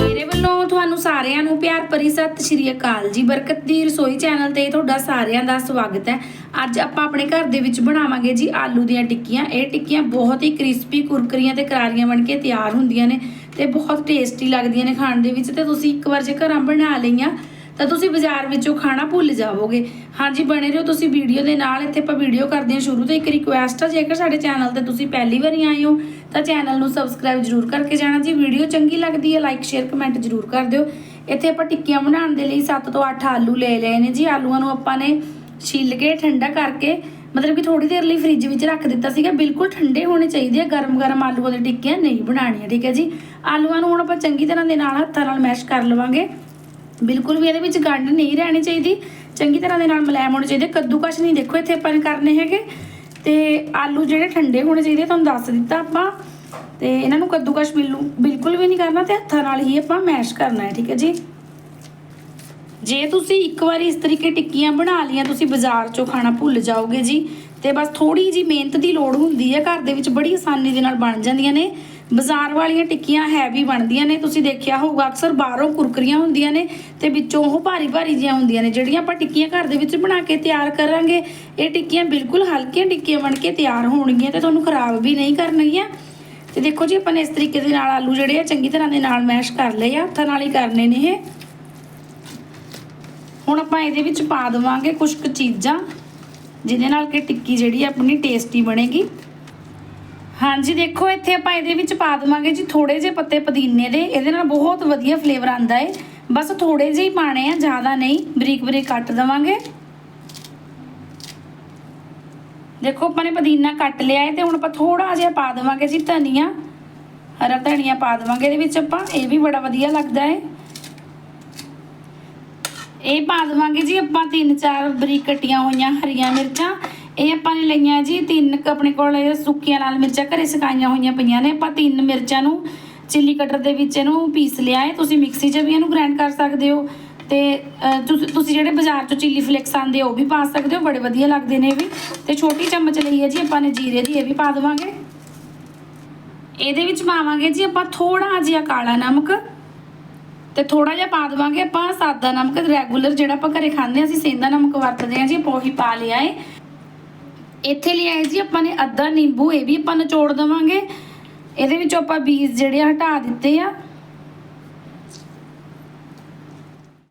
ਮੇਰੇ ਵੱਲੋਂ ਤੁਹਾਨੂੰ ਸਾਰਿਆਂ ਨੂੰ ਪਿਆਰ ਭਰੀ ਸਤਿ ਸ਼੍ਰੀ ਅਕਾਲ ਜੀ। ਬਰਕਤ ਦੀ ਰਸੋਈ ਚੈਨਲ ਤੇ ਤੁਹਾਡਾ ਸਾਰਿਆਂ ਦਾ ਸਵਾਗਤ ਹੈ। ਅੱਜ ਆਪਾਂ ਆਪਣੇ ਘਰ ਦੇ ਵਿੱਚ ਬਣਾਵਾਂਗੇ ਜੀ ਆਲੂ ਦੀਆਂ ਟਿੱਕੀਆਂ। ਇਹ ਟਿੱਕੀਆਂ ਬਹੁਤ ਹੀ ਕ੍ਰਿਸਪੀ, ਕੁਰਕਰੀਆਂ ਤੇ ਕਰਾਰੀਆਂ ਬਣ ਕੇ ਤਿਆਰ ਹੁੰਦੀਆਂ ਨੇ ਤੇ ਬਹੁਤ ਟੇਸਟੀ ਲੱਗਦੀਆਂ ਨੇ ਖਾਣ ਦੇ ਵਿੱਚ ਤੇ ਤੁਸੀਂ ਇੱਕ ਵਾਰ ਜੇ ਘਰਾਂ ਬਣਾ ਲਈਆਂ ਤਾਂ ਤੁਸੀਂ ਬਾਜ਼ਾਰ ਵਿੱਚੋਂ ਖਾਣਾ ਭੁੱਲ ਜਾਵੋਗੇ। ਹਾਂਜੀ, ਬਣੇ ਰਹੋ ਤੁਸੀਂ ਵੀਡੀਓ ਦੇ ਨਾਲ। ਇੱਥੇ ਆਪਾਂ ਵੀਡੀਓ ਕਰਦੇ ਹਾਂ ਸ਼ੁਰੂ ਤੋਂ। ਇੱਕ ਰਿਕੁਐਸਟ ਆ, ਜੇਕਰ ਸਾਡੇ ਚੈਨਲ ਤੇ ਤੁਸੀਂ ਪਹਿਲੀ ਵਾਰੀ ਆਏ ਹੋ, ਤਾਂ ਚੈਨਲ ਨੂੰ ਸਬਸਕ੍ਰਾਈਬ ਜਰੂਰ ਕਰਕੇ ਜਾਣਾ। ਜੀ ਵੀਡੀਓ ਚੰਗੀ ਲੱਗਦੀ ਹੈ ਲਾਈਕ ਸ਼ੇਅਰ ਕਮੈਂਟ ਜਰੂਰ ਕਰ ਦਿਓ। ਇੱਥੇ ਆਪਾਂ ਟਿੱਕੀਆਂ ਬਣਾਉਣ ਦੇ ਲਈ 7 ਤੋਂ 8 ਆਲੂ ਲੈ ਲਏ ਨੇ ਜੀ। ਆਲੂਆਂ ਨੂੰ ਆਪਾਂ ਨੇ ਛਿੱਲ ਕੇ, ਠੰਡਾ ਕਰਕੇ, ਮਤਲਬ ਕਿ ਥੋੜੀ ਦੇਰ ਲਈ ਫ੍ਰਿਜ ਵਿੱਚ ਰੱਖ ਦਿੱਤਾ ਸੀਗਾ। ਬਿਲਕੁਲ ਠੰਡੇ ਹੋਣੇ ਚਾਹੀਦੇ ਆ। ਗਰਮ-ਗਰਮ ਆਲੂਆਂ ਦੀ ਟਿੱਕੀਆਂ ਨਹੀਂ ਬਣਾਉਣੀਆਂ, ਠੀਕ ਹੈ ਜੀ। ਆਲੂਆਂ ਨੂੰ ਹੁਣ ਆਪਾਂ ਚੰਗੀ ਤਰ੍ਹਾਂ ਦੇ ਨਾਲ ਹੱਥਾਂ ਨਾਲ ਮੈਸ਼ ਕਰ ਲਵਾਂਗੇ। ਬਿਲਕੁਲ ਵੀ ਇਹਦੇ ਵਿੱਚ ਗੰਢ ਨਹੀਂ ਰਹਿਣੀ ਚਾਹੀਦੀ। ਚੰਗੀ ਤਰ੍ਹਾਂ ਦੇ ਨਾਲ ਮਲਾਇਮ ਹੋਣੇ ਚਾਹੀਦੇ। ਕੱਦੂਕਸ਼ ਨਹੀਂ ਦੇਖੋ ਇੱਥੇ ਆਪਾਂ ਨੇ ਕਰਨੇ ਹੈਗੇ। ਤੇ ਆਲੂ ਜਿਹੜੇ ਠੰਡੇ ਹੋਣੇ ਚਾਹੀਦੇ ਤੁਹਾਨੂੰ ਦੱਸ ਦਿੱਤਾ ਆਪਾਂ। ਤੇ ਇਹਨਾਂ ਨੂੰ ਕੱਦੂਕਸ਼ ਬਿਲੂ ਬਿਲਕੁਲ ਵੀ ਨਹੀਂ ਕਰਨਾ ਤੇ ਹੱਥਾਂ ਨਾਲ ਹੀ ਆਪਾਂ ਮੈਸ਼ ਕਰਨਾ ਹੈ, ਠੀਕ ਹੈ ਜੀ। ਜੇ ਤੁਸੀਂ ਇੱਕ ਵਾਰੀ ਇਸ ਤਰੀਕੇ ਟਿੱਕੀਆਂ ਬਣਾ ਲੀਆਂ ਤੁਸੀਂ ਬਾਜ਼ਾਰ ਚੋਂ ਖਾਣਾ ਭੁੱਲ ਜਾਓਗੇ ਜੀ। ਤੇ ਬਸ ਥੋੜੀ ਜੀ ਮਿਹਨਤ ਦੀ ਲੋੜ ਹੁੰਦੀ ਹੈ। ਘਰ ਦੇ ਵਿੱਚ ਬੜੀ ਆਸਾਨੀ ਦੇ ਨਾਲ ਬਣ ਜਾਂਦੀਆਂ ਨੇ। ਬਾਜ਼ਾਰ ਵਾਲੀਆਂ ਟਿੱਕੀਆਂ ਹੈਵੀ ਬਣਦੀਆਂ ਨੇ, ਤੁਸੀਂ ਦੇਖਿਆ ਹੋਊਗਾ, ਅਕਸਰ ਬਾਹਰੋਂ ਕੁਰਕਰੀਆਂ ਹੁੰਦੀਆਂ ਨੇ ਤੇ ਵਿੱਚੋਂ ਉਹ ਭਾਰੀ ਭਾਰੀ ਜਿਹੀਆਂ ਹੁੰਦੀਆਂ ਨੇ, ਜਿਹੜੀਆਂ ਆਪਾਂ ਟਿੱਕੀਆਂ ਘਰ ਦੇ ਵਿੱਚ ਬਣਾ ਕੇ ਤਿਆਰ ਕਰਾਂਗੇ। ਇਹ ਟਿੱਕੀਆਂ ਬਿਲਕੁਲ ਹਲਕੀਆਂ ਟਿੱਕੀਆਂ ਬਣ ਕੇ ਤਿਆਰ ਹੋਣਗੀਆਂ ਤੇ ਤੁਹਾਨੂੰ ਖਰਾਬ ਵੀ ਨਹੀਂ ਕਰਨਗੀਆਂ। ਤੇ ਦੇਖੋ ਜੀ, ਆਪਾਂ ਨੇ ਇਸ ਤਰੀਕੇ ਦੇ ਨਾਲ ਆਲੂ ਜਿਹੜੇ ਆ, ਚੰਗੀ ਤਰ੍ਹਾਂ ਦੇ ਨਾਲ ਮੈਸ਼ ਕਰ ਲਏ ਆ, ਹੱਥਾਂ ਨਾਲ ਹੀ ਕਰਨੇ ਨੇ ਇਹ। ਹੁਣ ਆਪਾਂ ਇਹਦੇ ਵਿੱਚ ਪਾ ਦੇਵਾਂਗੇ ਕੁਝ ਕੁ ਚੀਜ਼ਾਂ, ਜਿਹਦੇ ਨਾਲ ਕਿ ਟਿੱਕੀ ਜਿਹੜੀ ਆਪਣੀ ਟੇਸਟੀ ਬਣੇਗੀ। ਹਾਂਜੀ, ਦੇਖੋ, ਇੱਥੇ ਆਪਾਂ ਇਹਦੇ ਵਿੱਚ ਪਾ ਦੇਵਾਂਗੇ ਜੀ ਥੋੜੇ ਜਿਹੇ ਪੱਤੇ ਪੁਦੀਨੇ ਦੇ। ਇਹਦੇ ਨਾਲ ਬਹੁਤ ਵਧੀਆ ਫਲੇਵਰ ਆਂਦਾ ਏ। ਬਸ ਥੋੜੇ ਜਿਹੇ ਹੀ ਪਾਣੇ ਆ, ਜ਼ਿਆਦਾ ਨਹੀਂ। ਬਰੀਕ ਬਰੀਕ ਕੱਟ ਦੇਵਾਂਗੇ। ਦੇਖੋ, ਆਪਾਂ ਨੇ ਪੁਦੀਨਾ ਕੱਟ ਲਿਆ ਹੈ ਤੇ ਹੁਣ ਆਪਾਂ ਥੋੜਾ ਜਿਹਾ ਪਾ ਦੇਵਾਂਗੇ ਜੀ ਧਨੀਆ। ਹਰਾ ਧਨੀਆ ਪਾ ਦੇਵਾਂਗੇ ਇਹਦੇ ਵਿੱਚ ਆਪਾਂ। ਇਹ ਵੀ ਬੜਾ ਵਧੀਆ ਲੱਗਦਾ ਹੈ ਇਹ ਪਾ ਦੇਵਾਂਗੇ ਜੀ ਆਪਾਂ ਤਿੰਨ ਚਾਰ ਬਰੀਕ ਕਟੀਆਂ ਹੋਈਆਂ ਹਰੀਆਂ ਮਿਰਚਾਂ। ਇਹ ਆਪਾਂ ਨੇ ਲਈਆਂ ਜੀ, ਤਿੰਨ ਕੁ ਆਪਣੇ ਕੋਲ ਸੁੱਕੀਆਂ ਲਾਲ ਮਿਰਚਾਂ ਘਰੇ ਸੁਕਾਈਆਂ ਹੋਈਆਂ ਪਈਆਂ ਨੇ। ਆਪਾਂ ਤਿੰਨ ਮਿਰਚਾਂ ਨੂੰ ਚਿੱਲੀ ਕਟਰ ਦੇ ਵਿੱਚ ਇਹਨੂੰ ਪੀਸ ਲਿਆ ਹੈ। ਤੁਸੀਂ ਮਿਕਸੀ 'ਚ ਵੀ ਇਹਨੂੰ ਗ੍ਰਾਈਂਡ ਕਰ ਸਕਦੇ ਹੋ ਤੇ ਤੁਸੀਂ ਤੁਸੀਂ ਜਿਹੜੇ ਬਾਜ਼ਾਰ 'ਚੋਂ ਚਿੱਲੀ ਫਲੇਕਸ ਆਉਂਦੇ ਉਹ ਵੀ ਪਾ ਸਕਦੇ ਹੋ। ਬੜੇ ਵਧੀਆ ਲੱਗਦੇ ਨੇ ਇਹ ਵੀ। ਤੇ ਛੋਟੀ ਚਮਚ ਲਈ ਹੈ ਜੀ ਆਪਾਂ ਨੇ ਜੀਰੇ ਦੀ, ਇਹ ਵੀ ਪਾ ਦੇਵਾਂਗੇ। ਇਹਦੇ ਵਿੱਚ ਪਾਵਾਂਗੇ ਜੀ ਆਪਾਂ ਥੋੜਾ ਜਿਹਾ ਕਾਲਾ ਨਮਕ ਤੇ ਥੋੜਾ ਜਿਹਾ ਪਾ ਦੇਵਾਂਗੇ ਆਪਾਂ ਸਾਦਾ ਨਮਕ। ਰੈਗੂਲਰ ਜਿਹੜਾ ਆਪਾਂ ਘਰੇ ਖਾਂਦੇ ਹਾਂ, ਅਸੀਂ ਸੇਂਦਾ ਨਮਕ ਵਰਤਦੇ ਹਾਂ ਜੀ, ਆਪਾਂ ਉਹੀ ਪਾ ਲਿਆ ਏ ਇੱਥੇ ਲਿਆ ਜੀ ਆਪਾਂ ਨੇ ਅੱਧਾ ਨਿੰਬੂ, ਇਹ ਵੀ ਆਪਾਂ ਨਿਚੋੜ ਦੇਵਾਂਗੇ। ਇਹਦੇ ਵਿੱਚੋਂ ਆਪਾਂ ਬੀਜ ਜਿਹੜੇ ਹਟਾ ਦਿੱਤੇ ਆ।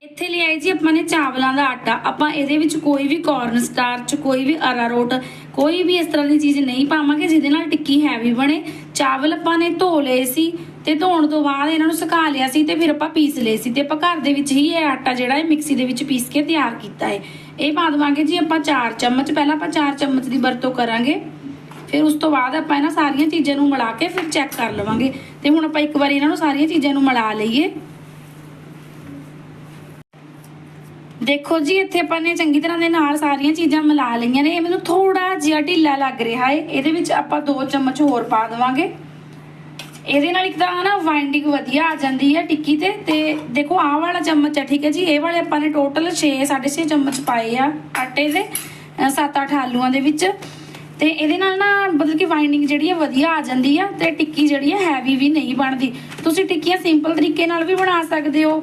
ਇੱਥੇ ਲਿਆਏ ਜੀ ਆਪਾਂ ਨੇ ਚਾਵਲਾਂ ਦਾ ਆਟਾ। ਆਪਾਂ ਇਹਦੇ ਵਿੱਚ ਕੋਈ ਵੀ ਕਾਰਨ ਸਟਾਰਚ ਕੋਈ ਵੀ ਅਰਾਰੋਟ, ਕੋਈ ਵੀ ਇਸ ਤਰ੍ਹਾਂ ਦੀ ਚੀਜ਼ ਨਹੀਂ ਪਾਵਾਂਗੇ, ਜਿਹਦੇ ਨਾਲ ਟਿੱਕੀ ਹੈਵੀ ਬਣੇ। ਚਾਵਲ ਆਪਾਂ ਨੇ ਧੋ ਲਏ ਸੀ। ਤੇ ਧੋਣ ਤੋਂ ਬਾਅਦ ਇਹਨਾਂ ਨੂੰ ਸੁਕਾ ਲਿਆ ਸੀ ਤੇ ਫਿਰ ਆਪਾਂ ਪੀਸ ਲਏ ਸੀ ਤੇ ਆਪਾਂ ਘਰ ਦੇ ਵਿੱਚ ਹੀ ਇਹ ਆਟਾ ਜਿਹੜਾ ਹੈ ਮਿਕਸੀ ਦੇ ਵਿੱਚ ਪੀਸ ਕੇ ਤਿਆਰ ਕੀਤਾ ਹੈ। ਇਹ ਪਾ ਦੇਵਾਂਗੇ ਜੀ ਆਪਾਂ 4 ਚਮਚ, ਪਹਿਲਾਂ ਆਪਾਂ 4 ਚਮਚ ਦੀ ਵਰਤੋਂ ਕਰਾਂਗੇ। ਫਿਰ ਉਸ ਤੋਂ ਬਾਅਦ ਆਪਾਂ ਇਹਨਾਂ ਸਾਰੀਆਂ ਚੀਜ਼ਾਂ ਨੂੰ ਮਿਲਾ ਕੇ ਫਿਰ ਚੈੱਕ ਕਰ ਲਵਾਂਗੇ। ਤੇ ਹੁਣ ਆਪਾਂ ਇੱਕ ਵਾਰੀ ਇਹਨਾਂ ਨੂੰ ਸਾਰੀਆਂ ਚੀਜ਼ਾਂ ਨੂੰ ਮਿਲਾ ਲਈਏ। ਦੇਖੋ ਜੀ, ਇੱਥੇ ਆਪਾਂ ਨੇ ਚੰਗੀ ਤਰ੍ਹਾਂ ਦੇ ਨਾਲ ਸਾਰੀਆਂ ਚੀਜ਼ਾਂ ਮਿਲਾ ਲਈਆਂ ਨੇ। ਇਹ ਮੈਨੂੰ ਥੋੜਾ ਜਿਹਾ ਢਿੱਲਾ ਲੱਗ ਰਿਹਾ ਹੈ। ਇਹਦੇ ਵਿੱਚ ਆਪਾਂ 2 ਚਮਚ ਹੋਰ ਪਾ ਦੇਵਾਂਗੇ। ਇਹਦੇ ਨਾਲ ਇੱਕ ਤਾਂ ਨਾ ਵਾਈਂਡਿੰਗ ਵਧੀਆ ਆ ਜਾਂਦੀ ਹੈ ਟਿੱਕੀ ਤੇ ਤੇ ਦੇਖੋ ਆਹ ਵਾਲਾ ਚਮਚ ਹੈ, ਠੀਕ ਹੈ ਜੀ, ਇਹ ਵਾਲੇ ਆਪਾਂ ਨੇ ਟੋਟਲ 6 6.5 ਚਮਚ ਪਾਏ ਆ ਆਟੇ ਦੇ 7-8 ਆਲੂਆਂ ਦੇ ਵਿੱਚ। ਤੇ ਇਹਦੇ ਨਾਲ ਨਾ ਮਤਲਬ ਕਿ ਵਾਈਂਡਿੰਗ ਜਿਹੜੀ ਹੈ ਵਧੀਆ ਆ ਜਾਂਦੀ ਆ ਤੇ ਟਿੱਕੀ ਜਿਹੜੀ ਹੈ ਹੈਵੀ ਵੀ ਨਹੀਂ ਬਣਦੀ। ਤੁਸੀਂ ਟਿੱਕੀਆਂ ਸਿੰਪਲ ਤਰੀਕੇ ਨਾਲ ਵੀ ਬਣਾ ਸਕਦੇ ਹੋ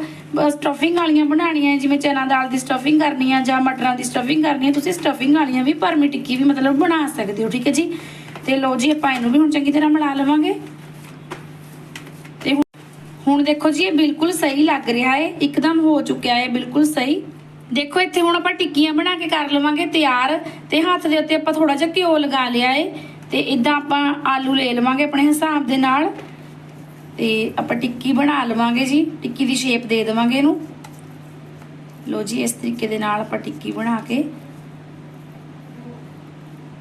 ਸਟਫਿੰਗ ਵਾਲੀਆਂ ਬਣਾਉਣੀਆਂ ਜਿਵੇਂ ਚਨਾ ਦਾਲ ਦੀ ਸਟਫਿੰਗ ਕਰਨੀ ਆ ਜਾਂ ਮਟਰਾਂ ਦੀ ਸਟਫਿੰਗ ਕਰਨੀ ਹੈ ਤੁਸੀਂ ਸਟਫਿੰਗ ਵਾਲੀਆਂ ਵੀ ਭਰਮੀ ਟਿੱਕੀ ਵੀ ਮਤਲਬ ਬਣਾ ਸਕਦੇ ਹੋ, ਠੀਕ ਹੈ ਜੀ। ਤੇ ਲੋ ਜੀ ਆਪਾਂ ਇਹਨੂੰ ਵੀ ਹੁਣ ਚੰਗੀ ਤਰ੍ਹਾਂ ਮਿਲਾ ਲਵਾਂਗੇ। ਹੁਣ ਦੇਖੋ ਜੀ, ਇਹ ਬਿਲਕੁਲ ਸਹੀ ਲੱਗ ਰਿਹਾ ਹੈ ਇੱਕਦਮ ਹੋ ਚੁੱਕਿਆ ਹੈ ਬਿਲਕੁਲ ਸਹੀ। ਦੇਖੋ, ਇੱਥੇ ਹੁਣ ਆਪਾਂ ਟਿੱਕੀਆਂ ਬਣਾ ਕੇ ਕਰ ਲਵਾਂਗੇ ਤਿਆਰ, ਤੇ ਹੱਥ ਦੇ ਉੱਤੇ ਆਪਾਂ ਥੋੜਾ ਜਿਹਾ ਘਿਓ ਲਗਾ ਲਿਆ ਏ, ਤੇ ਇਦਾਂ ਆਪਾਂ ਆਲੂ ਲੈ ਲਵਾਂਗੇ ਆਪਣੇ ਹਿਸਾਬ ਦੇ ਨਾਲ, ਤੇ ਆਪਾਂ ਟਿੱਕੀ ਬਣਾ ਲਵਾਂਗੇ ਜੀ, ਟਿੱਕੀ ਦੀ ਸ਼ੇਪ ਦੇ ਦੇਵਾਂਗੇ ਇਹਨੂੰ। ਲੋ ਜੀ, ਇਸ ਤਰੀਕੇ ਦੇ ਨਾਲ ਆਪਾਂ ਟਿੱਕੀ ਬਣਾ ਕੇ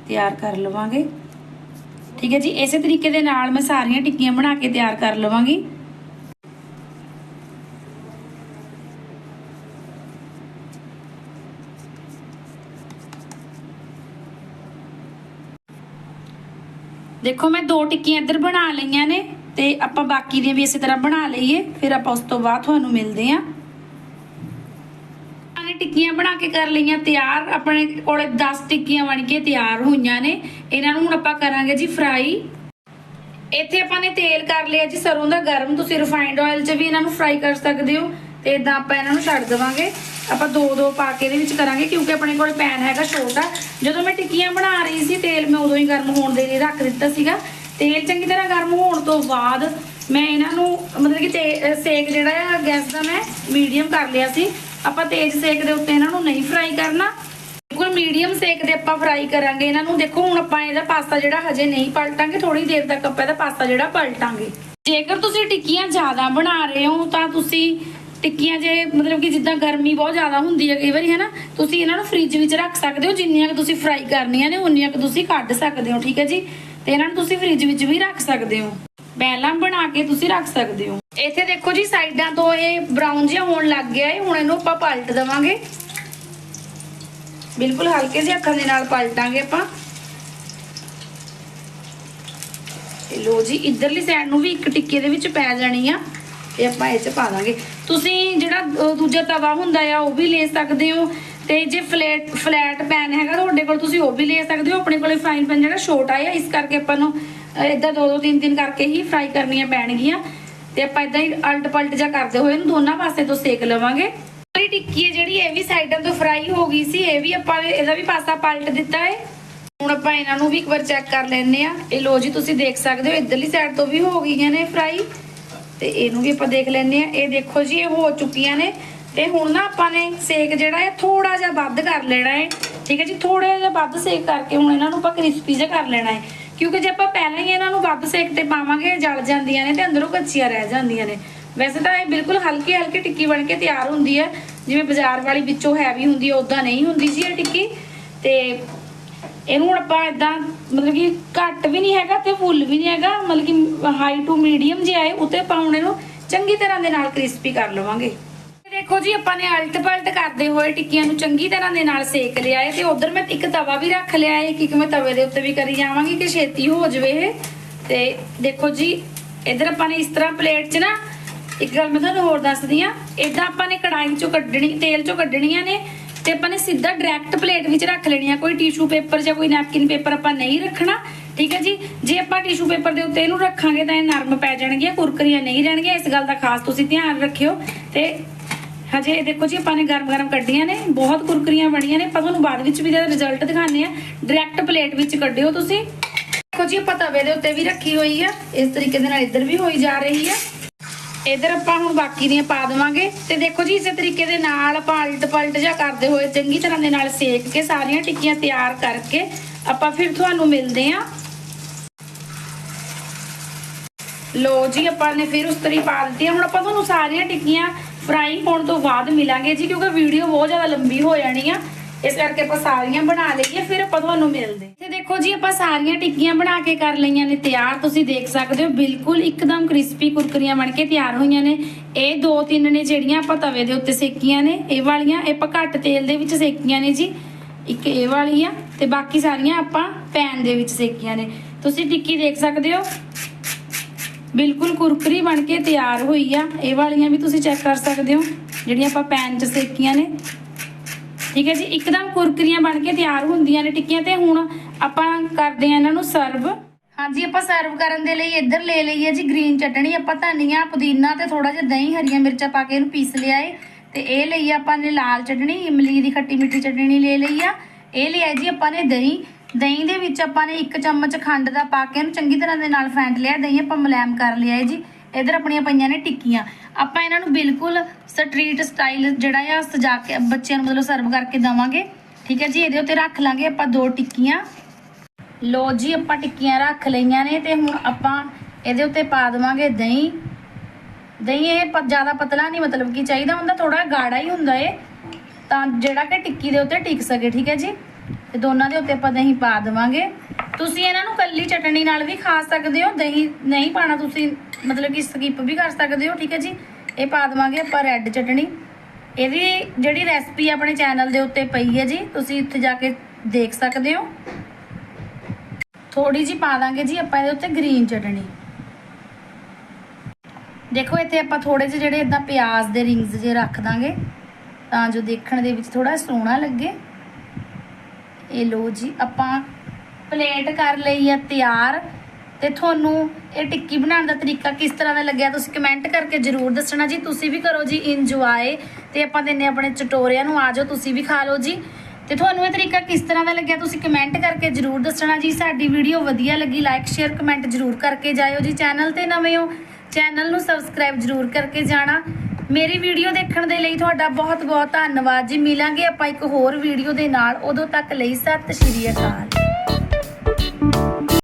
ਤਿਆਰ ਕਰ ਲਵਾਂਗੇ। ਠੀਕ ਹੈ ਜੀ, ਇਸੇ ਤਰੀਕੇ ਦੇ ਨਾਲ ਮੈਂ ਸਾਰੀਆਂ ਟਿੱਕੀਆਂ ਬਣਾ ਕੇ ਤਿਆਰ ਕਰ ਲਵਾਂਗੀ। ਦੇਖੋ ਮੈਂ ਦੋ ਟਿੱਕੀਆਂ ਇੱਧਰ ਬਣਾ ਲਈਆਂ ਨੇ ਤੇ ਆਪਾਂ ਬਾਕੀ ਦੀਆਂ ਵੀ ਇਸੇ ਤਰ੍ਹਾਂ ਬਣਾ ਲਈਏ, ਫਿਰ ਆਪਾਂ ਉਸ ਤੋਂ ਬਾਅਦ ਤੁਹਾਨੂੰ ਮਿਲਦੇ ਆਂ ਨੇ ਟਿੱਕੀਆਂ ਬਣਾ ਕੇ ਕਰ ਲਈਆਂ, ਤਿਆਰ, ਆਪਣੇ ਕੋਲੇ 10 ਟਿੱਕੀਆਂ ਬਣ ਕੇ ਤਿਆਰ ਹੋਈਆਂ ਨੇ। ਇਹਨਾਂ ਨੂੰ ਹੁਣ ਆਪਾਂ ਕਰਾਂਗੇ ਜੀ ਫਰਾਈ। ਇੱਥੇ ਆਪਾਂ ਨੇ ਤੇਲ ਕਰ ਲਿਆ ਜੀ, ਸਰੋਂ ਦਾ ਗਰਮ। ਤੁਸੀਂ ਰਿਫਾਈਨਡ ਆਇਲ 'ਚ ਵੀ ਇਹਨਾਂ ਨੂੰ ਫਰਾਈ ਕਰ ਸਕਦੇ ਹੋ ਤੇ ਇਦਾਂ ਆਪਾਂ ਇਹਨਾਂ ਨੂੰ ਛੱਡ ਦੇਵਾਂਗੇ। ਆਪਾਂ ਦੋ ਦੋ ਪਾ ਕੇ ਇਹਦੇ ਵਿੱਚ ਕਰਾਂਗੇ, ਕਿਉਂਕਿ ਆਪਣੇ ਕੋਲ ਪੈਨ ਹੈਗਾ ਛੋਟਾ। ਜਦੋਂ ਮੈਂ ਟਿੱਕੀਆਂ ਬਣਾ ਰਹੀ ਸੀ, ਤੇਲ ਮੈਂ ਉਦੋਂ ਹੀ ਗਰਮ ਹੋਣ ਦੇ ਲਈ ਰੱਖ ਦਿੱਤਾ ਸੀਗਾ। ਤੇਲ ਚੰਗੀ ਤਰ੍ਹਾਂ ਗਰਮ ਹੋਣ ਤੋਂ ਬਾਅਦ ਮੈਂ ਇਹਨਾਂ ਨੂੰ, ਮਤਲਬ ਕਿ ਤੇ- ਸੇਕ ਜਿਹੜਾ ਆ, ਗੈਸ ਦਾ ਮੈਂ ਮੀਡੀਅਮ ਕਰ ਲਿਆ ਸੀ। ਆਪਾਂ ਤੇਜ਼ ਸੇਕ ਦੇ ਉੱਤੇ ਇਹਨਾਂ ਨੂੰ ਨਹੀਂ ਫਰਾਈ ਕਰਨਾ। ਬਿਲਕੁਲ ਮੀਡੀਅਮ ਸੇਕ ਦੇ ਆਪਾਂ ਫਰਾਈ ਕਰਾਂਗੇ ਇਹਨਾਂ ਨੂੰ। ਦੇਖੋ, ਹੁਣ ਆਪਾਂ ਇਹਦਾ ਪਾਸਤਾ ਜਿਹੜਾ ਹਜੇ ਨਹੀਂ ਪਲਟਾਂਗੇ ਥੋੜੀ ਦੇਰ ਤੱਕ ਆਪਾਂ ਇਹਦਾ ਪਾਸਤਾ ਜਿਹੜਾ ਪਲਟਾਂਗੇ। ਜੇਕਰ ਤੁਸੀਂ ਟਿੱਕੀਆਂ ਜ਼ਿਆਦਾ ਬਣਾ ਰਹੇ ਹੋ, ਤਾਂ ਤੁਸੀਂ ਟਿੱਕੀਆਂ ਜੇ, ਮਤਲਬ ਕਿ ਜਿੱਦਾਂ ਗਰਮੀ ਬਹੁਤ ਜ਼ਿਆਦਾ ਹੁੰਦੀ ਹੈ ਕਈ ਵਾਰੀ ਹੈ ਨਾ ਤੁਸੀਂ ਇਹਨਾਂ ਨੂੰ ਫ੍ਰਿਜ ਵਿੱਚ ਰੱਖ ਸਕਦੇ ਹੋ, ਜਿੰਨੀਆਂ ਕੁ ਤੁਸੀਂ ਫਰਾਈ ਕਰਨੀਆਂ ਨੇ, ਉਨੀਆਂ ਕੁ ਤੁਸੀਂ ਕੱਢ ਸਕਦੇ ਹੋ, ਠੀਕ ਹੈ ਜੀ? ਤੇ ਇਹਨਾਂ ਨੂੰ ਤੁਸੀਂ ਫ੍ਰਿਜ ਵਿੱਚ ਵੀ ਰੱਖ ਸਕਦੇ ਹੋ। ਪਹਿਲਾਂ ਬਣਾ ਕੇ ਤੁਸੀਂ ਰੱਖ ਸਕਦੇ ਹੋ। ਇੱਥੇ ਦੇਖੋ ਜੀ, ਸਾਈਡਾਂ ਤੋਂ ਇਹ ਬਰਾਊਨ ਜਿਹਾ ਹੋਣ ਲੱਗ ਗਿਆ ਹੈ ਹੁਣ ਇਹਨੂੰ ਆਪਾਂ ਪਲਟ ਦੇਵਾਂਗੇ। ਬਿਲਕੁਲ ਹਲਕੇ ਜਿਹੇ ਅੱਖਾਂ ਦੇ ਨਾਲ ਪਲਟਾਂਗੇ ਆਪਾਂ। ਲੋ ਜੀ, ਇਧਰਲੀ ਸਾਈਡ ਨੂੰ ਵੀ ਇੱਕ ਟਿੱਕੇ ਦੇ ਵਿੱਚ ਪੈ ਜਾਣੀ ਆ। ਤੇ ਆਪਾਂ ਇਹ ਚ ਪਾ ਦਾਂਗੇ। ਤੁਸੀਂ ਜਿਹੜਾ ਦੂਜਾ ਤਵਾ ਹੁੰਦਾ ਆ, ਉਹ ਵੀ ਲੈ ਸਕਦੇ ਹੋ। ਤੇ ਜੇ ਫਲੈਟ ਫਲੈਟ ਪੈਨ ਹੈਗਾ ਤੁਹਾਡੇ ਕੋਲ, ਤੁਸੀਂ ਉਹ ਵੀ ਲੈ ਸਕਦੇ ਹੋ। ਆਪਣੇ ਕੋਲੇ ਫਰਾਈਨ ਪੈਨ ਜਿਹੜਾ ਛੋਟਾ ਆ, ਇਸ ਕਰਕੇ ਆਪਾਂ ਨੂੰ ਇਦਾਂ ਦੋ ਦੋ, ਤਿੰਨ ਤਿੰਨ ਕਰਕੇ ਹੀ ਫਰਾਈ ਕਰਨੀਆਂ ਪੈਣਗੀਆਂ। ਤੇ ਆਪਾਂ ਇਦਾਂ ਹੀ ਅਲਟ ਪਲਟ ਜਾ ਕਰਦੇ ਹੋਏ ਇਹਨੂੰ ਦੋਨਾਂ ਪਾਸੇ ਤੋਂ ਸੇਕ ਲਵਾਂਗੇ। ਵਾਲੀ ਟਿੱਕੀ ਹੈ ਜਿਹੜੀ, ਇਹ ਵੀ ਸਾਈਡਾਂ ਤੋਂ ਫਰਾਈ ਹੋ ਗਈ ਸੀ, ਇਹ ਵੀ ਆਪਾਂ ਇਹਦਾ ਵੀ ਪਾਸਾ ਪਲਟ ਦਿੱਤਾ ਹੈ ਹੁਣ ਆਪਾਂ ਇਹਨਾਂ ਨੂੰ ਵੀ ਇੱਕ ਵਾਰ ਚੈੱਕ ਕਰ ਲੈਣੇ ਆ ਇਹ ਲੋ ਜੀ, ਤੁਸੀਂ ਦੇਖ ਸਕਦੇ ਹੋ, ਇਧਰਲੀ ਸਾਈਡ ਤੋਂ ਵੀ ਹੋ ਗਈਆਂ ਨੇ ਫਰਾਈ ਤੇ ਇਹਨੂੰ ਵੀ ਆਪਾਂ ਦੇਖ ਲੈਂਦੇ ਆ ਇਹ ਦੇਖੋ ਜੀ, ਇਹ ਹੋ ਚੁੱਕੀਆਂ ਨੇ। ਤੇ ਹੁਣ ਨਾ ਆਪਾਂ ਨੇ ਸੇਕ ਜਿਹੜਾ ਹੈ ਥੋੜਾ ਜਿਹਾ ਵੱਧ ਕਰ ਲੈਣਾ ਹੈ। ਠੀਕ ਹੈ ਜੀ ਥੋੜਾ ਜਿਹਾ ਵੱਧ ਸੇਕ ਕਰਕੇ ਹੁਣ ਇਹਨਾਂ ਨੂੰ ਆਪਾਂ ਕ੍ਰਿਸਪੀ ਜਿਹਾ ਕਰ ਲੈਣਾ ਹੈ। ਕਿਉਂਕਿ ਜੇ ਆਪਾਂ ਪਹਿਲਾਂ ਹੀ ਇਹਨਾਂ ਨੂੰ ਵੱਧ ਸੇਕ ਤੇ ਪਾਵਾਂਗੇ ਜਲ ਜਾਂਦੀਆਂ ਨੇ ਤੇ ਅੰਦਰੋਂ ਕੱਚੀਆਂ ਰਹਿ ਜਾਂਦੀਆਂ ਨੇ। ਵੈਸੇ ਤਾਂ ਇਹ ਬਿਲਕੁਲ ਹਲਕੀ ਹਲਕੀ ਟਿੱਕੀ ਬਣ ਕੇ ਤਿਆਰ ਹੁੰਦੀ ਹੈ। ਜਿਵੇਂ ਬਾਜ਼ਾਰ ਵਾਲੀ ਵਿੱਚੋਂ ਹੈਵੀ ਹੁੰਦੀ ਹੈ ਉਦਾਂ ਨਹੀਂ ਹੁੰਦੀ ਜੀ ਇਹ ਟਿੱਕੀ। ਤੇ ਇਹਨੂੰ ਆਪਾਂ ਇਦਾਂ ਮਤਲਬ ਕਿ ਘੱਟ ਵੀ ਨਹੀਂ ਹੈਗਾ ਤੇ ਫੁੱਲ ਵੀ ਨਹੀਂ ਹੈਗਾ, ਮਤਲਬ ਕਿ ਹਾਈ ਟੂ ਮੀਡੀਅਮ ਜਿਹਾ ਹੈ ਉੱਤੇ ਆਪਾਂ ਹੁਣ ਚੰਗੀ ਤਰ੍ਹਾਂ ਦੇ ਨਾਲ ਕ੍ਰਿਸਪੀ ਕਰ ਲਵਾਂਗੇ। ਦੇਖੋ ਜੀ, ਆਪਾਂ ਨੇ ਅਲਟ ਪਲਟ ਕਰਦੇ ਹੋਏ ਟਿੱਕੀਆਂ ਨੂੰ ਚੰਗੀ ਤਰ੍ਹਾਂ ਦੇ ਨਾਲ ਸੇਕ ਲਿਆ ਹੈ ਤੇ ਉਧਰ ਮੈਂ ਇੱਕ ਤਵਾ ਵੀ ਰੱਖ ਲਿਆ ਹੈ ਕਿ ਮੈਂ ਤਵੇ ਦੇ ਉੱਤੇ ਵੀ ਕਰੀ ਜਾਵਾਂਗੀ ਕਿ ਛੇਤੀ ਹੋ ਜਵੇ ਇਹ। ਤੇ ਦੇਖੋ ਜੀ, ਇਧਰ ਆਪਾਂ ਨੇ ਇਸ ਤਰ੍ਹਾਂ ਪਲੇਟ 'ਚ ਨਾ, ਇੱਕ ਗੱਲ ਮੈਂ ਤੁਹਾਨੂੰ ਹੋਰ ਦੱਸਦੀ ਆ ਇਦਾਂ ਆਪਾਂ ਨੇ ਕੜਾਈ 'ਚੋਂ ਕੱਢਣੀ, ਤੇਲ 'ਚੋਂ ਕੱਢਣੀਆਂ ਨੇ ਤੇ ਆਪਾਂ ਨੇ ਸਿੱਧਾ ਡਾਇਰੈਕਟ ਪਲੇਟ ਵਿੱਚ ਰੱਖ ਲੈਣੀ ਆ। ਕੋਈ ਟਿਸ਼ੂ ਪੇਪਰ ਜਾਂ ਕੋਈ ਨੈਪਕਿਨ ਪੇਪਰ ਆਪਾਂ ਨਹੀਂ ਰੱਖਣਾ, ਠੀਕ ਹੈ ਜੀ? ਜੇ ਆਪਾਂ ਟਿਸ਼ੂ ਪੇਪਰ ਦੇ ਉੱਤੇ ਇਹਨੂੰ ਰੱਖਾਂਗੇ ਤਾਂ ਇਹ ਨਰਮ ਪੈ ਜਾਣਗੀਆਂ, ਕੁਰਕਰੀਆਂ ਨਹੀਂ ਰਹਿਣਗੀਆਂ। ਇਸ ਗੱਲ ਦਾ ਖਾਸ ਤੁਸੀਂ ਧਿਆਨ ਰੱਖਿਓ। ਤੇ ਹਜੇ ਇਹ ਦੇਖੋ ਜੀ, ਆਪਾਂ ਨੇ ਗਰਮ ਗਰਮ ਕੱਢੀਆਂ ਨੇ, ਬਹੁਤ ਕੁਰਕਰੀਆਂ ਬਣੀਆਂ ਨੇ। ਆਪਾਂ ਤੁਹਾਨੂੰ ਬਾਅਦ ਵਿੱਚ ਵੀ ਇਹਦਾ ਰਿਜ਼ਲਟ ਦਿਖਾਣੇ ਆ ਡਾਇਰੈਕਟ ਪਲੇਟ ਵਿੱਚ ਕੱਢਿਓ ਤੁਸੀਂ। ਦੇਖੋ ਜੀ, ਆਪਾਂ ਤਵੇ ਦੇ ਉੱਤੇ ਵੀ ਰੱਖੀ ਹੋਈ ਆ। ਇਸ ਤਰੀਕੇ ਦੇ ਨਾਲ ਇੱਧਰ ਵੀ ਹੋਈ ਜਾ ਰਹੀ ਆ। ਇਧਰ ਆਪਾਂ ਹੁਣ ਬਾਕੀ ਦੀਆਂ ਪਾ ਦੇਵਾਂਗੇ। ਤੇ ਦੇਖੋ ਜੀ, ਇਸੇ ਤਰੀਕੇ ਦੇ ਨਾਲ ਆਪਾਂ ਪਲਟ ਜਾ ਕਰਦੇ ਹੋਏ ਚੰਗੀ ਤਰ੍ਹਾਂ ਦੇ ਨਾਲ ਸੇਕ ਕੇ ਸਾਰੀਆਂ ਟਿੱਕੀਆਂ ਤਿਆਰ ਕਰਕੇ ਆਪਾਂ ਫਿਰ ਤੁਹਾਨੂੰ ਮਿਲਦੇ ਆਂ ਲੋ ਜੀ, ਆਪਾਂ ਨੇ ਫਿਰ ਉਸ ਤਰੀ ਪਾ ਦਿੱਤੀ ਹੁਣ ਆਪਾਂ ਤੁਹਾਨੂੰ ਸਾਰੀਆਂ ਟਿੱਕੀਆਂ ਫਰਾਈ ਹੋਣ ਤੋਂ ਬਾਅਦ ਮਿਲਾਂਗੇ ਜੀ, ਕਿਉਂਕਿ ਵੀਡੀਓ ਬਹੁਤ ਜ਼ਿਆਦਾ ਲੰਬੀ ਹੋ ਜਾਣੀ ਆ। ਇਸ ਕਰਕੇ ਆਪਾਂ ਸਾਰੀਆਂ ਬਣਾ ਲਈਏ, ਫਿਰ ਆਪਾਂ ਤੁਹਾਨੂੰ ਮਿਲਦੇ। ਤੇ ਦੇਖੋ ਜੀ, ਆਪਾਂ ਸਾਰੀਆਂ ਟਿੱਕੀਆਂ ਬਣਾ ਕੇ ਕਰ ਲਈਆਂ ਨੇ, ਤਿਆਰ ਤੁਸੀਂ ਦੇਖ ਸਕਦੇ ਹੋ, ਬਿਲਕੁਲ ਇੱਕਦਮ ਕ੍ਰਿਸਪੀ ਕੁਰਕਰੀਆਂ ਬਣ ਕੇ ਤਿਆਰ ਹੋਈਆਂ ਨੇ। ਇਹ ਦੋ ਤਿੰਨ ਨੇ ਜਿਹੜੀਆਂ ਆਪਾਂ ਤਵੇ ਦੇ ਉੱਤੇ ਸੇਕੀਆਂ ਨੇ, ਇਹ ਵਾਲੀਆਂ, ਇਹ ਆਪਾਂ ਘੱਟ ਤੇਲ ਦੇ ਵਿੱਚ ਸੇਕੀਆਂ ਨੇ ਜੀ। ਇੱਕ ਇਹ ਵਾਲੀ ਆ ਤੇ ਬਾਕੀ ਸਾਰੀਆਂ ਆਪਾਂ ਪੈਨ ਦੇ ਵਿੱਚ ਸੇਕੀਆਂ ਨੇ। ਤੁਸੀਂ ਟਿੱਕੀ ਦੇਖ ਸਕਦੇ ਹੋ, ਬਿਲਕੁਲ ਕੁਰਕਰੀ ਬਣ ਕੇ ਤਿਆਰ ਹੋਈ ਆ। ਇਹ ਵਾਲੀਆਂ ਵੀ ਤੁਸੀਂ ਚੈੱਕ ਕਰ ਸਕਦੇ ਹੋ, ਜਿਹੜੀਆਂ ਆਪਾਂ ਪੈਨ 'ਚ ਸੇਕੀਆਂ ਨੇ। ਠੀਕ ਹੈ ਜੀ, ਇੱਕਦਮ ਕੁਰਕਰੀਆਂ ਬਣ ਕੇ ਤਿਆਰ ਹੁੰਦੀਆਂ ਨੇ ਟਿੱਕੀਆਂ ਤੇ ਹੁਣ ਆਪਾਂ ਕਰਦੇ ਆ ਇਹਨਾਂ ਨੂੰ ਸਰਵ ਹਾਂਜੀ, ਆਪਾਂ ਸਰਵ ਕਰਨ ਦੇ ਲਈ ਇੱਧਰ ਲੈ ਲਈ ਹੈ ਜੀ ਗ੍ਰੀਨ ਚਟਣੀ। ਆਪਾਂ ਧਨੀਆ, ਪੁਦੀਨਾ ਤੇ ਥੋੜਾ ਜਿਹਾ ਦਹੀਂ, ਹਰੀਆਂ ਮਿਰਚਾਂ ਪਾ ਕੇ ਇਹਨੂੰ ਪੀਸ ਲਿਆ ਏ। ਤੇ ਇਹ ਲਈ ਆਪਾਂ ਨੇ ਲਾਲ ਚਟਣੀ, ਇਮਲੀ ਦੀ ਖੱਟੀ ਮਿੱਠੀ ਚਟਣੀ ਲੈ ਲਈ ਆ। ਇਹ ਲਿਆ ਜੀ ਆਪਾਂ ਨੇ ਦਹੀਂ। ਦਹੀਂ ਦੇ ਵਿੱਚ ਆਪਾਂ ਨੇ ਇੱਕ ਚਮਚ ਖੰਡ ਦਾ ਪਾ ਕੇ ਇਹਨੂੰ ਚੰਗੀ ਤਰ੍ਹਾਂ ਦੇ ਨਾਲ ਫੈਂਟ ਲਿਆ। ਦਹੀਂ ਆਪਾਂ ਮੁਲਾਇਮ ਕਰ ਲਿਆ ਏ ਜੀ। ਇਧਰ ਆਪਣੀਆਂ ਪਈਆਂ ਨੇ ਟਿੱਕੀਆਂ। ਆਪਾਂ ਇਹਨਾਂ ਨੂੰ ਬਿਲਕੁਲ ਸਟਰੀਟ ਸਟਾਈਲ ਜਿਹੜਾ ਆ, ਸਜਾ ਕੇ ਬੱਚਿਆਂ ਨੂੰ ਮਤਲਬ ਸਰਵ ਕਰਕੇ ਦਵਾਂਗੇ। ਠੀਕ ਹੈ ਜੀ, ਇਹਦੇ ਉੱਤੇ ਰੱਖ ਲਾਂਗੇ ਆਪਾਂ ਦੋ ਟਿੱਕੀਆਂ। ਲੋ ਜੀ, ਆਪਾਂ ਟਿੱਕੀਆਂ ਰੱਖ ਲਈਆਂ ਨੇ ਤੇ ਹੁਣ ਆਪਾਂ ਇਹਦੇ ਉੱਤੇ ਪਾ ਦੇਵਾਂਗੇ ਦਹੀਂ। ਦਹੀਂ ਇਹ ਪ- ਜ਼ਿਆਦਾ ਪਤਲਾ ਨਹੀਂ, ਮਤਲਬ ਕਿ ਚਾਹੀਦਾ ਹੁੰਦਾ ਥੋੜਾ ਗਾੜਾ ਹੀ ਹੁੰਦਾ ਏ ਤਾਂ ਜਿਹੜਾ ਕਿ ਟਿੱਕੀ ਦੇ ਉੱਤੇ ਟਿਕ ਸਕੇ, ਠੀਕ ਹੈ ਜੀ। ਤੇ ਦੋਨਾਂ ਦੇ ਉੱਤੇ ਆਪਾਂ ਦਹੀਂ ਪਾ ਦੇਵਾਂਗੇ। ਤੁਸੀਂ ਇਹਨਾਂ ਨੂੰ ਕੱਲੀ ਚਟਣੀ ਨਾਲ ਵੀ ਖਾ ਸਕਦੇ ਹੋ, ਦਹੀਂ ਨਹੀਂ ਪਾਣਾ ਤੁਸੀਂ ਮਤਲਬ ਕਿ ਸਕਿਪ ਵੀ ਕਰ ਸਕਦੇ ਹੋ, ਠੀਕ ਹੈ ਜੀ? ਇਹ ਪਾ ਦੇਵਾਂਗੇ ਆਪਾਂ ਰੈੱਡ ਚਟਣੀ। ਇਹਦੀ ਜਿਹੜੀ ਰੈਸਪੀ ਆਪਣੇ ਚੈਨਲ ਦੇ ਉੱਤੇ ਪਈ ਹੈ ਜੀ, ਤੁਸੀਂ ਉੱਥੇ ਜਾ ਕੇ ਦੇਖ ਸਕਦੇ ਹੋ। ਥੋੜੀ ਜੀ ਪਾ ਦਾਂਗੇ ਜੀ ਆਪਾਂ ਇਹਦੇ ਉੱਤੇ ਗ੍ਰੀਨ ਚਟਣੀ। ਦੇਖੋ, ਇੱਥੇ ਆਪਾਂ ਥੋੜੇ ਜਿਹੇ ਜਿਹੜੇ ਇਦਾਂ ਪਿਆਜ਼ ਦੇ ਰਿੰਗਸ ਜੇ ਰੱਖ ਦਾਂਗੇ, ਤਾਂ ਜੋ ਦੇਖਣ ਦੇ ਵਿੱਚ ਥੋੜਾ ਸੋਹਣਾ ਲੱਗੇ। ਇਹ ਲੋ ਜੀ, ਆਪਾਂ ਪਲੇਟ ਕਰ ਲਈ ਆ ਤਿਆਰ। ਤੇ ਤੁਹਾਨੂੰ ਇਹ ਟਿੱਕੀ ਬਣਾਉਣ ਦਾ ਤਰੀਕਾ ਕਿਸ ਤਰ੍ਹਾਂ ਦਾ ਲੱਗਿਆ ਤੁਸੀਂ ਕਮੈਂਟ ਕਰਕੇ ਜਰੂਰ ਦੱਸਣਾ ਜੀ। ਤੁਸੀਂ ਵੀ ਕਰੋ ਜੀ ਇੰਜੋਏ ਤੇ ਆਪਾਂ ਦਿੰਨੇ ਆਪਣੇ ਚਟੋਰਿਆਂ ਨੂੰ, ਆ ਜਾਓ, ਤੁਸੀਂ ਵੀ ਖਾ ਲਓ ਜੀ। ਤੇ ਤੁਹਾਨੂੰ ਇਹ ਤਰੀਕਾ ਕਿਸ ਤਰ੍ਹਾਂ ਦਾ ਲੱਗਿਆ ਤੁਸੀਂ ਕਮੈਂਟ ਕਰਕੇ ਜਰੂਰ ਦੱਸਣਾ ਜੀ। ਸਾਡੀ ਵੀਡੀਓ ਵਧੀਆ ਲੱਗੀ ਲਾਈਕ ਸ਼ੇਅਰ ਕਮੈਂਟ ਜਰੂਰ ਕਰਕੇ ਜਾਇਓ ਜੀ। ਚੈਨਲ ਤੇ ਨਵੇਂ ਹੋ ਚੈਨਲ ਨੂੰ ਸਬਸਕ੍ਰਾਈਬ ਜਰੂਰ ਕਰਕੇ ਜਾਣਾ। ਮੇਰੀ ਵੀਡੀਓ ਦੇਖਣ ਦੇ ਲਈ ਤੁਹਾਡਾ ਬਹੁਤ ਬਹੁਤ ਧੰਨਵਾਦ ਜੀ। ਮਿਲਾਂਗੇ ਆਪਾਂ ਇੱਕ ਹੋਰ ਵੀਡੀਓ ਦੇ ਨਾਲ। ਉਦੋਂ ਤੱਕ ਲਈ ਸਤਿ ਸ਼੍ਰੀ ਅਕਾਲ।